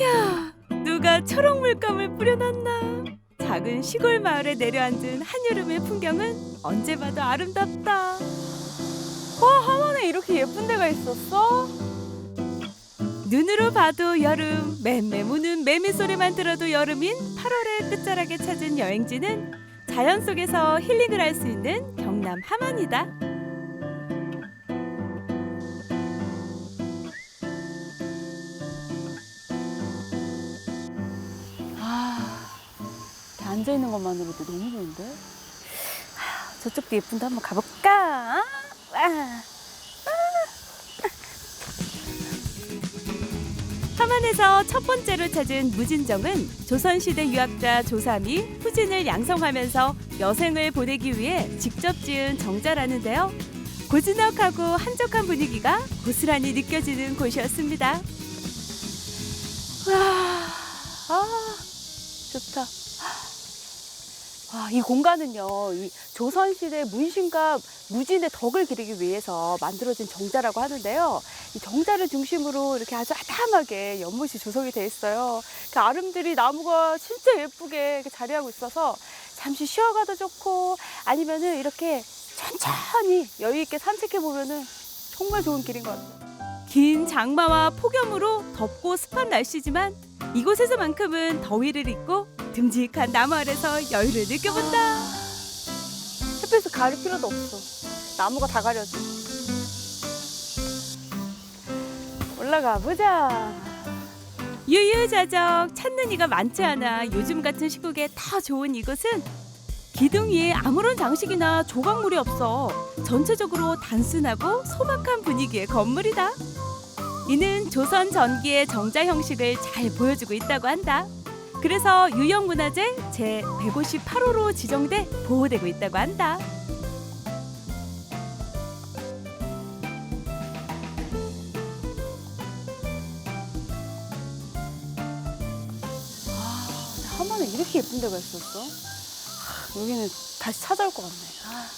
야, 누가 초록 물감을 뿌려놨나? 작은 시골 마을에 내려앉은 한여름의 풍경은 언제 봐도 아름답다. 와 하만에 이렇게 예쁜 데가 있었어? 눈으로 봐도 여름, 맴매 무는 매미 소리만 들어도 여름인 8월의 끝자락에 찾은 여행지는 자연 속에서 힐링을 할 수 있는 경남 함안이다. 앉아 있는 것만으로도 너무 좋은데? 아, 저쪽도 예쁜데 한번 가볼까? 아. 함안에서 첫 번째로 찾은 무진정은 조선시대 유학자 조삼이 후진을 양성하면서 여생을 보내기 위해 직접 지은 정자라는데요. 고즈넉하고 한적한 분위기가 고스란히 느껴지는 곳이었습니다. 와, 아, 좋다. 와, 이 공간은요, 이 조선시대 문신과 무진의 덕을 기리기 위해서 만들어진 정자라고 하는데요. 이 정자를 중심으로 이렇게 아주 아담하게 연못이 조성이 돼 있어요. 그 아름드리 나무가 진짜 예쁘게 자리하고 있어서 잠시 쉬어가도 좋고 아니면은 이렇게 천천히 여유 있게 산책해 보면은 정말 좋은 길인 것 같아요. 긴 장마와 폭염으로 덥고 습한 날씨지만 이곳에서만큼은 더위를 잊고 듬직한 나무 아래서 여유를 느껴본다. 햇빛을 가릴 필요도 없어. 나무가 다 가려져. 올라가 보자. 유유자적 찾는 이가 많지 않아 요즘 같은 시국에 더 좋은 이곳은 기둥 위에 아무런 장식이나 조각물이 없어 전체적으로 단순하고 소박한 분위기의 건물이다. 이는 조선 전기의 정자 형식을 잘 보여주고 있다고 한다. 그래서 유형문화재 제 158호로 지정돼 보호되고 있다고 한다. 한 번에 이렇게 예쁜 데가 있었어? 하, 여기는 다시 찾아올 것 같네. 아,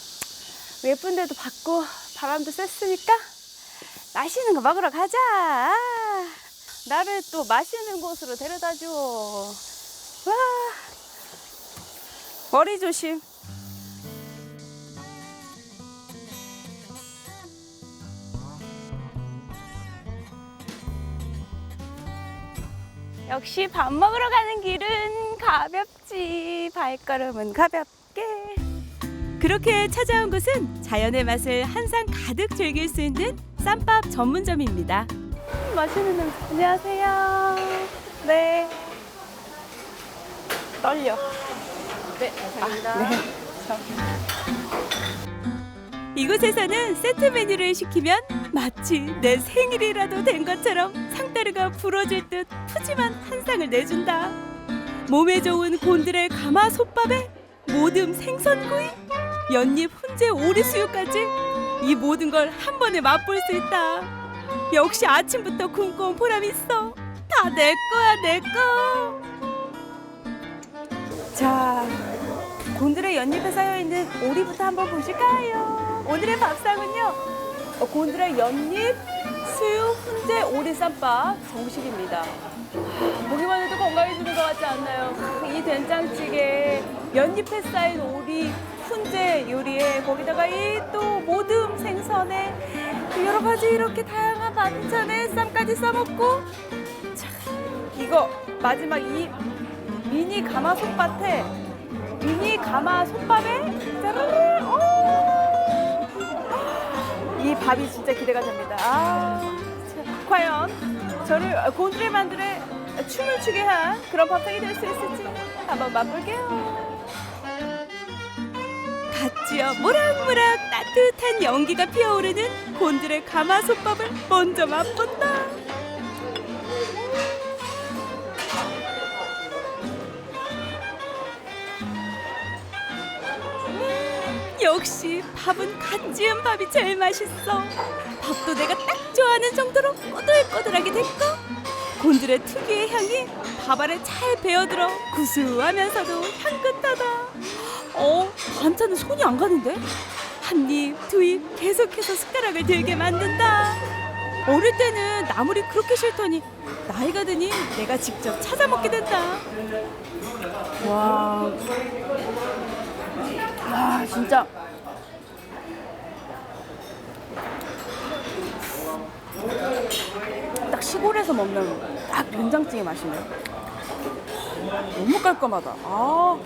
뭐 예쁜 데도 봤고 바람도 쐈으니까 맛있는 거 먹으러 가자. 아, 나를 또 맛있는 곳으로 데려다 줘. 와, 머리 조심. 역시 밥 먹으러 가는 길은 가볍지. 발걸음은 가볍게. 그렇게 찾아온 곳은 자연의 맛을 한상 가득 즐길 수 있는 쌈밥 전문점입니다. 음, 맛있는 냄새. 안녕하세요. 네. 떨려. 네, 감사합니다. 네. 이곳에서는 세트 메뉴를 시키면 마치 내 생일이라도 된 것처럼 상따르가 불어질 듯 푸짐한 한 상을 내준다. 몸에 좋은 곤드레 가마 솥밥에 모듬 생선구이, 연잎 훈제 오리수육까지 이 모든 걸 한 번에 맛볼 수 있다. 역시 아침부터 굶고 온 보람 있어. 다 내 거야 내 거. 자, 곤드레 연잎에 쌓여 있는 오리부터 한번 보실까요? 오늘의 밥상은요, 어, 곤드레 연잎, 수육, 훈제, 오리 쌈밥 정식입니다. 하, 보기만 해도 건강해지는 것 같지 않나요? 이 된장찌개, 연잎에 쌓인 오리, 훈제 요리에 거기다가 이 또 모듬 생선에 또 여러 가지 이렇게 다양한 반찬에 쌈까지 싸먹고 자, 이거 마지막 이 미니 가마 솥밭에 미니 가마 솥밥에 짜르르 오! 이 밥이 진짜 기대가 됩니다. 아, 참, 과연 저를 곤드레 만들에 춤을 추게 한 그런 밥상이 될 수 있을지 한번 맛볼게요. 갓지어 모락모락 따뜻한 연기가 피어오르는 곤드레 가마솥밥을 먼저 맛본다. 음, 역시 밥은 갓 지은 밥이 제일 맛있어. 밥도 내가 딱 좋아하는 정도로 꼬들꼬들하게 됐고 곤드레 특유의 향이 밥 알에 잘 배어들어 구수하면서도 향긋하다. 어, 반찬은 손이 안 가는데? 한 입, 두 입 계속해서 숟가락을 들게 만든다. 어릴 때는 나물이 그렇게 싫더니 나이가 드니 내가 직접 찾아 먹게 된다. 와. 아, 진짜. 딱 시골에서 먹는 딱 된장찌개 맛이네요. 너무 깔끔하다. 아.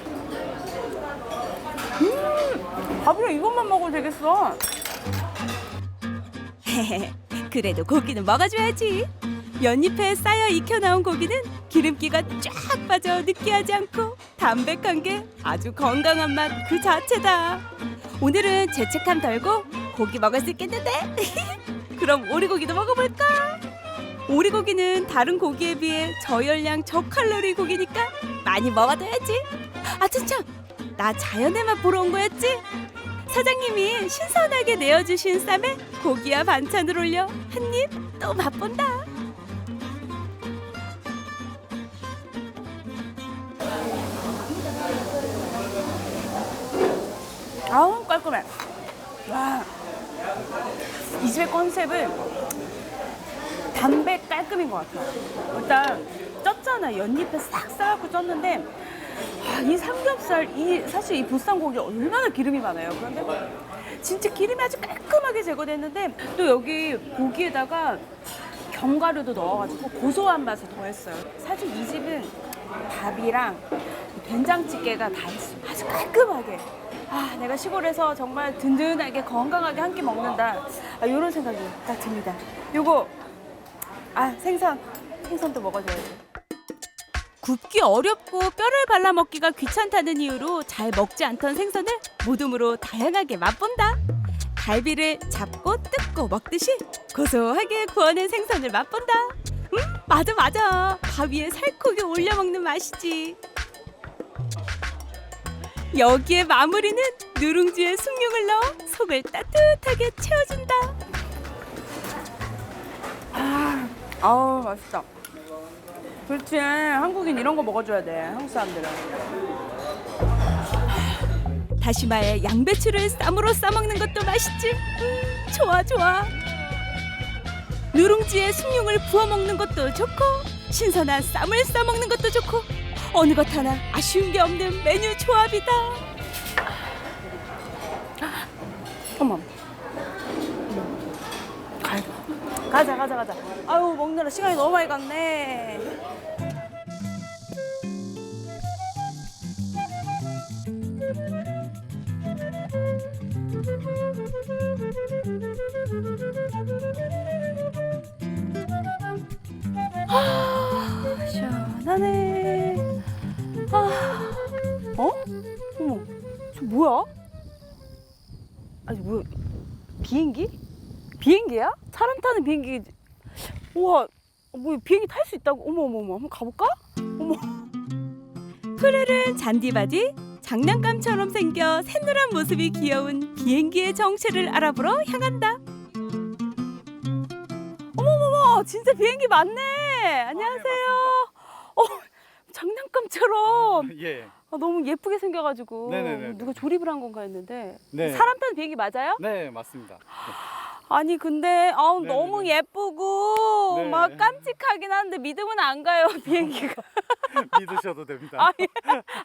음, 밥이랑 이것만 먹어도 되겠어. 그래도 고기는 먹어줘야지. 연잎에 쌓여 익혀 나온 고기는 기름기가 쫙 빠져 느끼하지 않고 담백한 게 아주 건강한 맛 그 자체다. 오늘은 죄책감 덜고 고기 먹을 수 있겠는데? 그럼 오리고기도 먹어볼까? 오리고기는 다른 고기에 비해 저열량 저칼로리 고기니까 많이 먹어둬야지. 아 진짜 나 자연의 맛 보러 온 거였지? 사장님이 신선하게 내어주신 쌈에 고기와 반찬을 올려 한 입 또 맛본다. 아우 깔끔해. 와. 이 집의 컨셉은 담백 깔끔인 것 같아요. 일단 쪘잖아. 연잎에 싹 싸갖고 쪘는데 아, 이 삼겹살, 이 사실 이 보쌈 고기 얼마나 기름이 많아요. 그런데 진짜 기름이 아주 깔끔하게 제거됐는데 또 여기 고기에다가 견과류도 넣어가지고 고소한 맛을 더했어요. 사실 이 집은 밥이랑 된장찌개가 다 있어. 아주 깔끔하게. 아, 내가 시골에서 정말 든든하게 건강하게 한 끼 먹는다. 아, 이런 생각이 딱 듭니다. 요거, 아, 생선. 생선도 먹어줘야지. 굽기 어렵고 뼈를 발라 먹기가 귀찮다는 이유로 잘 먹지 않던 생선을 모둠으로 다양하게 맛본다. 갈비를 잡고 뜯고 먹듯이 고소하게 구워낸 생선을 맛본다. 음, 맞아 맞아. 밥 위에 살코기 올려 먹는 맛이지. 여기에 마무리는 누룽지에 숭늉을 넣어 속을 따뜻하게 채워준다. 아우, 맛있다. 그렇지. 한국인 이런 거 먹어줘야 돼. 한국 사람들은. 다시마에 양배추를 쌈으로 싸먹는 것도 맛있지. 음, 좋아 좋아. 누룽지에 숭늉을 부어 먹는 것도 좋고 신선한 쌈을 싸 먹는 것도 좋고 어느 것 하나 아쉬운 게 없는 메뉴 조합이다. 어머. 가자, 가자, 가자. 아유, 먹느라 시간이 너무 많이 갔네. 아, 시원하네. 아, 어? 어머, 저 뭐야? 아니 뭐야 비행기? 비행기야? 사람 타는 비행기 우와 뭐 비행기 탈 수 있다고 어머 어머 어머 한번 가볼까? 어머 푸르른 잔디바지 장난감처럼 생겨 새누란 모습이 귀여운 비행기의 정체를 알아보러 향한다. 어머 진짜 비행기 맞네 안녕하세요 어 장난감처럼 예. 아, 너무 예쁘게 생겨가지고 네네네. 누가 조립을 한 건가 했는데 네. 사람 타는 비행기 맞아요? 네, 맞습니다. 아니 근데 아우 네네네. 너무 예쁘고 네. 막 깜찍하긴 한데 믿음은 안 가요 비행기가 믿으셔도 됩니다. 아, 예.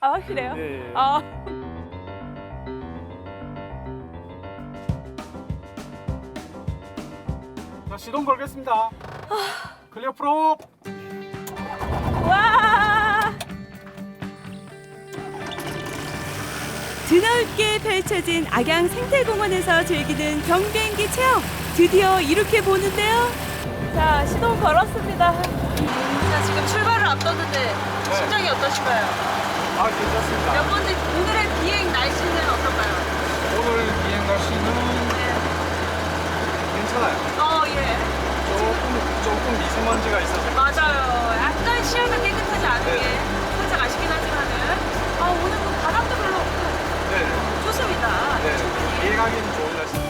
아 확실해요? 예, 예. 아. 자, 시동 걸겠습니다. 클리어 프로. 드넓게 펼쳐진 악양 생태공원에서 즐기는 경비행기 체험 드디어 이렇게 보는데요. 자, 시동 걸었습니다. 자, 지금 출발을 앞뒀는데 심정이 어떠신가요? 아, 괜찮습니다. 몇 번째 오늘의 비행 날씨는 어떤가요? 오늘 비행 날씨는 괜찮아요. 어, 예. 조금 조금 미세먼지가 있어서 맞아요. 약간 시야가 깨끗하지 않은 네. 게 살짝 아쉽긴 하지만은 아, 오늘 소소이다. 네. 일각인 좋은 날씨.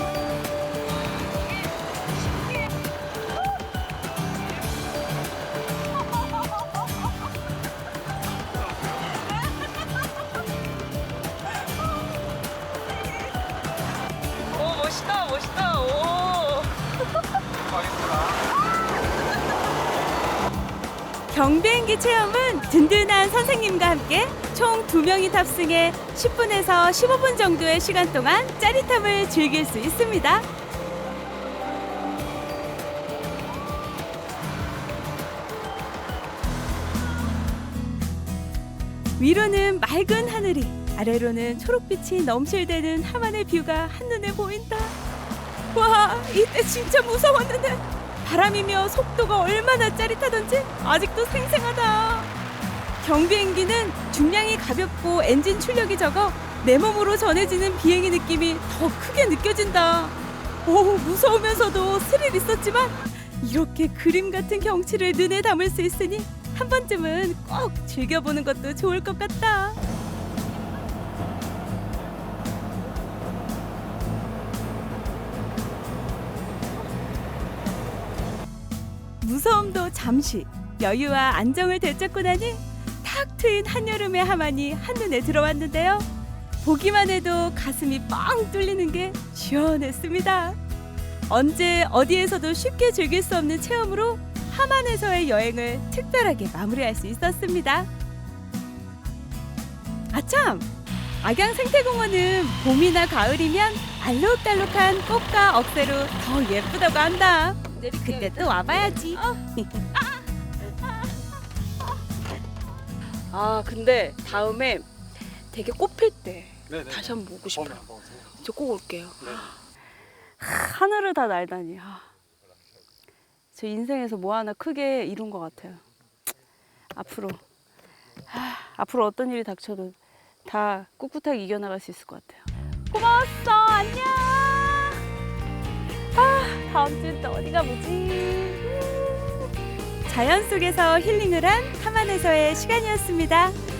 멋있다 멋있다 오. 경비행기 체험은 든든한 선생님과 함께 총 두명이 탑승해 10분에서 15분 정도의 시간 동안 짜릿함을 즐길 수 있습니다. 위로는 맑은 하늘이, 아래로는 초록빛이 넘실대는 하만의 뷰가 한눈에 보인다. 와, 이때 진짜 무서웠는데 바람이며 속도가 얼마나 짜릿하던지 아직도 생생하다. 경비행기는 중량이 가볍고 엔진 출력이 적어 내 몸으로 전해지는 비행의 느낌이 더 크게 느껴진다. 오, 무서우면서도 스릴 있었지만 이렇게 그림 같은 경치를 눈에 담을 수 있으니 한 번쯤은 꼭 즐겨보는 것도 좋을 것 같다. 무서움도 잠시 여유와 안정을 되찾고 나니 탁 트인 한여름의 하만이 한눈에 들어왔는데요. 보기만 해도 가슴이 뻥 뚫리는 게 시원했습니다. 언제 어디에서도 쉽게 즐길 수 없는 체험으로 하만에서의 여행을 특별하게 마무리할 수 있었습니다. 아참! 악양 생태공원은 봄이나 가을이면 알록달록한 꽃과 억새로 더 예쁘다고 한다. 그때 또 와봐야지. 아 근데 다음에 되게 꽃필 때 네네. 다시 한번 보고 싶어요. 한번 보세요. 저 꼭 올게요. 네. 하늘을 다 날다니. 아. 저 인생에서 뭐 하나 크게 이룬 것 같아요. 앞으로 아, 앞으로 어떤 일이 닥쳐도 다 꿋꿋하게 이겨나갈 수 있을 것 같아요. 고마웠어. 안녕. 아 다음 주엔 또 어디 가 보지? 자연 속에서 힐링을 한 하만에서의 시간이었습니다.